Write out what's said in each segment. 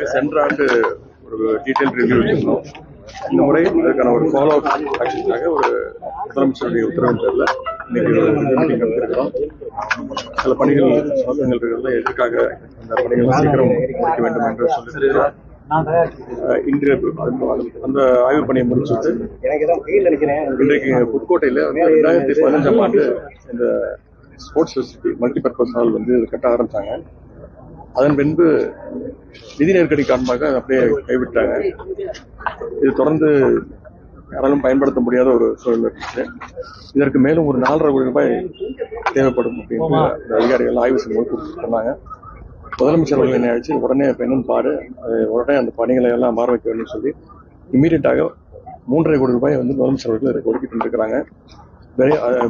மாதிரி சென்ற ஆண்டு ஒரு டீட்டெயில் ரிவ்யூ வச்சிருந்தோம். இந்த முறை அதுக்கான ஒரு ஃபாலோ அப் ஆக்ஷனுக்காக ஒரு முதலமைச்சருடைய உத்தரவின் பேரில் இன்னைக்கு ஒரு மீட்டிங் நடத்திருக்கிறோம். சில பணிகள் சோதனைகள் இருக்கிறதுல எதற்காக அந்த பணிகள் சீக்கிரம் முடிக்க வேண்டும் என்று சொல்லியிருக்கிறோம் இன்று அந்த- ஆய்வு பணியை முடிச்சுட்டு இன்றைக்கு புதுக்கோட்டையில் ரெண்டாயிரத்தி பதினஞ்சாம் ஆண்டு இந்த ஸ்போர்ட்ஸ் ஃபெசிலிட்டி மல்டிபர்பஸ் ஹால் வந்து கட்ட ஆரம்பிச்சாங்க. அதன் பின்பு நிதி நெருக்கடி காரணமாக அப்படியே கைவிட்டாங்க. இது தொடர்ந்து யாராலும் பயன்படுத்த முடியாத ஒரு சூழல் இருந்துச்சு இதற்கு மேலும் ஒரு நாலரை கோடி ரூபாய் தேவைப்படும் அப்படின்னு அதிகாரிகள் ஆய்வு செய்யும்போது சொன்னாங்க. முதலமைச்சர் அவர்கள் என்னை அழைச்சு உடனே பெண்ணும் பாரு அது உடனே அந்த பணிகளை எல்லாம் மாற வைக்க வேண்டும் சொல்லி இம்மீடியட்டாக மூன்றரை கோடி ரூபாய் வந்து முதலமைச்சர் அவர்கள் ஒதுக்கிட்டு இருக்கிறாங்க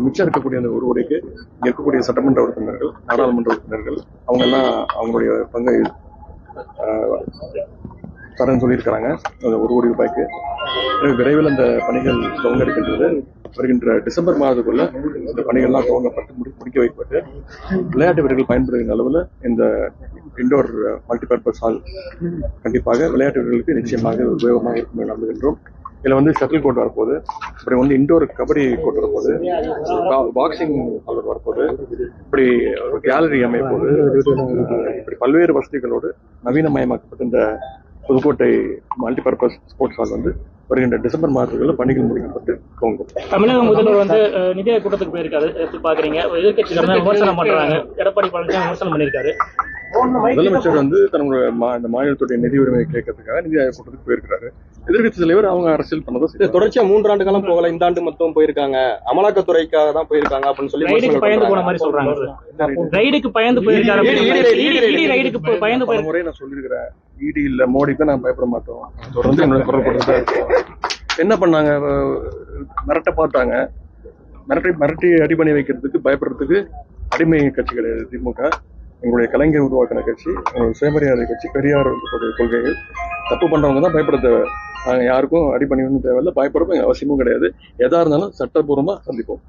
மிச்சம் இருக்கக்கூடிய அந்த ஒரு உரைக்கு இங்க இருக்கக்கூடிய சட்டமன்ற உறுப்பினர்கள் நாடாளுமன்ற உறுப்பினர்கள் அவங்க எல்லாம் அவங்களுடைய பங்கை அஹ், தரேன்னு சொல்லியிருக்கிறாங்க. அந்த ஒரு கோடி ரூபாய்க்கு. விரைவில் அந்த பணிகள் துவங்க இருக்கின்றது. வருகின்ற டிசம்பர் மாதத்துக்குள்ள இந்த பணிகள்லாம் துவங்கப்பட்டு முடி முடிக்க வைக்கப்பட்டு விளையாட்டு வீரர்கள் பயன்படுகின்ற அளவில் இந்த இண்டோர் மல்டிபர்பஸ் ஹால் கண்டிப்பாக விளையாட்டு வீரர்களுக்கு நிச்சயமாக உபயோகமாக இருக்கும் நம்புகின்றோம் இதில் வந்து ஷட்டில் கோர்ட் வரப்போகுது. அப்புறம் வந்து இண்டோர் கபடி கோர்ட் வரப்போகுது. பாக்ஸிங் ஹால் வரப்போகுது. இப்படி ஒரு கேலரி அமைப்போது இப்படி பல்வேறு வசதிகளோடு நவீனமயமாக்கப்பட்ட இந்த புதுக்கோட்டை மல்டிபர்பஸ் ஸ்போர்ட்ஸ் ஹால் வந்து வருகின்ற டிசம்பர் மாதத்துக்குள்ள பணிகள் முடிக்கப்பட்டு துவங்கும். தமிழக முதல்வர் வந்து அஹ், நிதி ஆயோக் கூட்டத்துக்கு போயிருக்காரு. எப்படி பாக்குறீங்க? எதிர்கட்சிகள் விமர்சனம் பண்றாங்க. எடப்பாடி பழனிசாமி விமர்சனம் பண்ணியிருக்காரு. முதலமைச்சர் வந்து தன்னுடைய மா- இந்த மாநிலத்துடைய நிதி உரிமையை கேட்கறதுக்காக நிதி ஆயோக் கூட்டத்துக்கு போயிருக்கிறாரு. எதிர்கட்சி தலைவர் அவங்க அரசியல் பண்ணதை இது செய்யறாங்க. தொடர்ச்சியா மூன்றாண்டு காலம் போகல இந்த ஆண்டு மொத்தம் போயிருக்காங்க. அமலாக்கத்துறைக்காக தான் போயிருக்காங்க அப்படின்னு சொல்லி பயந்து போன. மாதிரி சொல்றாங்க. ரைடுக்கு பயந்து போயிருக்காரு? ED, ED, ED, ED, ED, ED ரைடுக்கு போ- பயந்து முறை நான் சொல்லியிருக்கிறேன். இடி இல்ல மோடிக்கு நான் பயப்பட மாட்டோம். தொடர்ந்து என்னோட குரல் கொடுத்துதான். என்ன பண்ணாங்க? மிரட்ட பார்த்தாங்க மிரட்டி மிரட்டி அடி பண்ணி வைக்கிறதுக்கு பயப்படுறதுக்கு அடிமை கட்சி கிடையாது திமுக எங்களுடைய கலைஞர் உருவாக்கின கட்சி எங்களுடைய சுயமரியாதை கட்சி பெரியார் கொள்கைகள். தப்பு பண்றவங்க தான் பயப்பட தேவை யாருக்கும் அடி பண்ணிடணும் தேவையில்லை. பயப்படவும் அவசியமும் கிடையாது. எதா இருந்தாலும் சட்டப்பூர்வமாக சந்திப்போம்.